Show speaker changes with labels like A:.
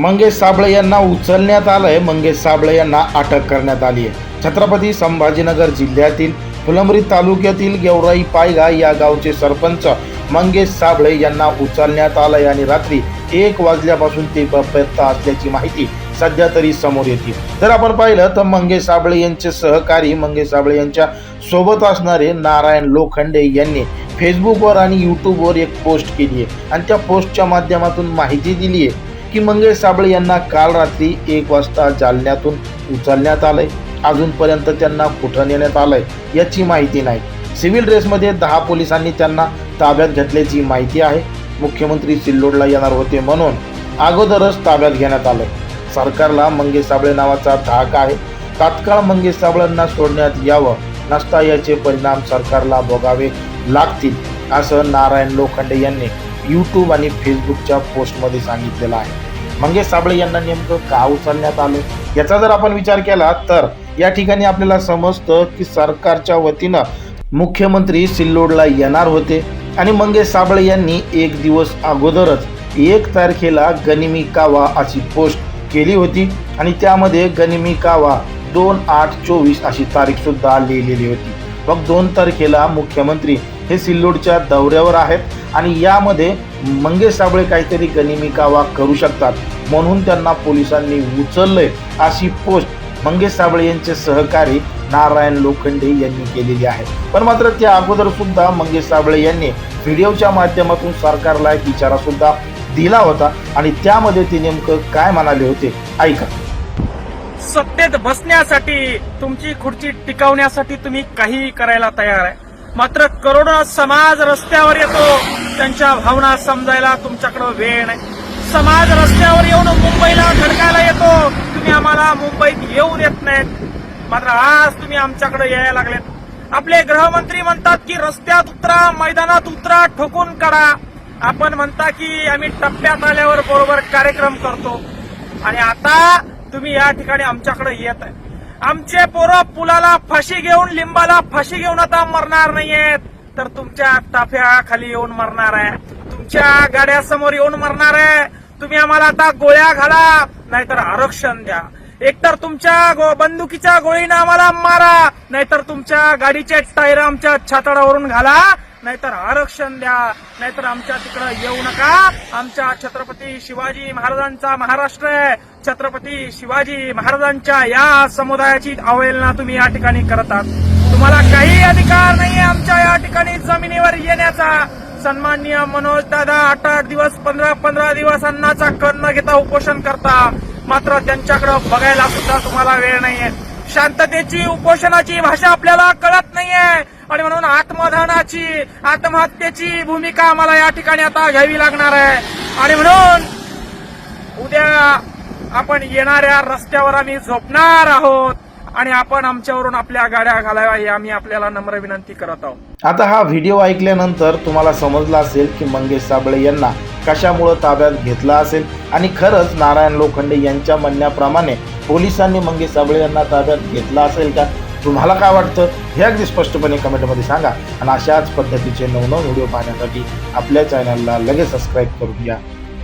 A: मंगेश साबळे यांना उचलण्यात आलंय. मंगेश साबळे यांना अटक करण्यात आली आहे. छत्रपती संभाजीनगर जिल्ह्यातील फुलंब्री तालुक्यातील गेवराई पायगा या गावचे सरपंच मंगेश साबळे यांना उचलण्यात आलंय आणि रात्री एक वाजल्यापासून ते बेपत्ता असल्याची माहिती सध्या तरी समोर येते. जर आपण पाहिलं तर मंगेश साबळे यांचे सहकारी मंगेश साबळे यांच्या सोबत असणारे नारायण लोखंडे यांनी फेसबुकवर आणि यूट्यूबवर एक पोस्ट केली आहे. आणि त्या पोस्टच्या माध्यमातून माहिती दिली आहे. की मंगेश साबळे यांना काल रात्री एक वाजता जालन्यातून उचलण्यात आलंय. अजूनपर्यंत त्यांना कुठं नेण्यात आलंय याची माहिती नाही. सिव्हिल ड्रेसमध्ये दहा पोलिसांनी त्यांना ताब्यात घेतल्याची माहिती आहे. मुख्यमंत्री सिल्लोडला येणार होते म्हणून अगोदरच ताब्यात घेण्यात आलंय. सरकारला मंगेश साबळे नावाचा धाक आहे. तात्काळ मंगेश साबळेंना सोडण्यात यावं नसता याचे परिणाम सरकारला भोगावे लागतील असं नारायण लोखंडे यांनी यूट्यूब आणि फेसबुकच्या पोस्टमध्ये सांगितलेलं आहे. मंगेश साबळे यांना नेमकं का उचलण्यात आलं? याचा जर आपण विचार केला तर या ठिकाणी आपल्याला समजतं की सरकारच्या वतीनं मुख्यमंत्री सिल्लोडला येणार होते आणि मंगेश साबळे यांनी एक दिवस अगोदरच एक तारखेला गनिमी कावा अशी पोस्ट केली होती आणि त्यामध्ये गनिमी कावा दोन आठ चोवीस अशी तारीख सुद्धा लिहिलेली होती. मग दोन तारखेला मुख्यमंत्री हे सिल्लोडच्या दौऱ्यावर आहेत आणि यामध्ये मंगेश साबळे काहीतरी गनिमिकावा करू शकतात म्हणून त्यांना पोलिसांनी उचललंय अशी पोस्ट मंगेश साबळे यांचे सहकारी नारायण लोखंडे यांनी केलेली आहे. पण मात्र त्या अगोदर सुद्धा मंगेश साबळे यांनी व्हिडिओच्या माध्यमातून सरकारला एक इशारा सुद्धा दिला होता आणि त्यामध्ये ते नेमकं काय म्हणाले होते ऐका.
B: सत्तेत बसण्यासाठी तुमची खुर्ची टिकवण्यासाठी तुम्ही काही करायला तयार आहे? मात्र करोडो समाज रस्त्यावर येतो. त्यांच्या भावना समजायला तुमच्याकडे वेळ नाही. समाज रस्त्यावर येऊन मुंबईला खडकायला येतो. तुम्ही आम्हाला मुंबईत येऊ देत नाहीत. मात्र आज तुम्ही आमच्याकडे यायला लागलेत. आपले गृहमंत्री म्हणतात की रस्त्यात उतरा मैदानात उतरा ठोकून काढा. आपण म्हणता की आम्ही टप्प्यात आल्यावर बरोबर कार्यक्रम करतो. आणि आता तुम्ही या ठिकाणी आमच्याकडे येत आहे. आमचे पोरं पुलाला फाशी घेऊन लिंबाला फाशी घेऊन आता मरणार नाहीयेत. तर तुमच्या ताफ्याखाली येऊन मरणार आहे. तुमच्या गाड्यासमोर येऊन मरणार आहे. तुम्ही आम्हाला आता गोळ्या घाला नाहीतर आरक्षण द्या. एकतर तुमच्या गो- बंदुकीच्या गोळीनं आम्हाला मारा नाहीतर तुमच्या गाडीचे टायर आमच्या छाताडावरून घाला. नाहीतर आरक्षण द्या नाहीतर आमच्या तिकडं येऊ नका. आमच्या छत्रपती शिवाजी महाराजांचा महाराष्ट्र आहे. छत्रपती शिवाजी महाराजांच्या या समुदायाची अवहेलना तुम्ही या ठिकाणी करतात तुम्हाला काही अधिकार नाहीये आमच्या या ठिकाणी जमिनीवर येण्याचा. सन्माननीय मनोज दादा आठ आठ दिवस पंधरा पंधरा दिवस अन्नाचा कण न घेता उपोषण करता. मात्र त्यांच्याकडे बघायला सुद्धा तुम्हाला वेळ नाहीये. शांततेची उपोषणाची भाषा आपल्याला कळत नाहीये. आणि म्हणून आत्मधानाची आत्महत्येची भूमिका आम्हाला या ठिकाणी आता घ्यावी लागणार आहे. आणि म्हणून उद्या आपण येणाऱ्या रस्त्यावर आम्ही झोपणार आहोत. आणि आपण आमच्यावरून आपल्या गाड्या घालाव्या ही आम्ही आपल्याला नम्र विनंती करत आहोत.
A: आता हा व्हिडिओ ऐकल्यानंतर तुम्हाला समजला असेल की मंगेश साबळे यांना कशामुळं ताब्यात घेतला असेल? आणि खरंच नारायण लोखंडे यांच्या म्हणण्याप्रमाणे पोलिसांनी मंगेश साबळे यांना ताब्यात घेतला असेल का? तुम्हाला काय वाटतं? हे अगदी स्पष्टपणे कमेंटमध्ये सांगा. आणि अशाच पद्धतीचे नवनव व्हिडिओ पाहण्यासाठी आपल्या चॅनलला लगेच सबस्क्राईब करून घ्या.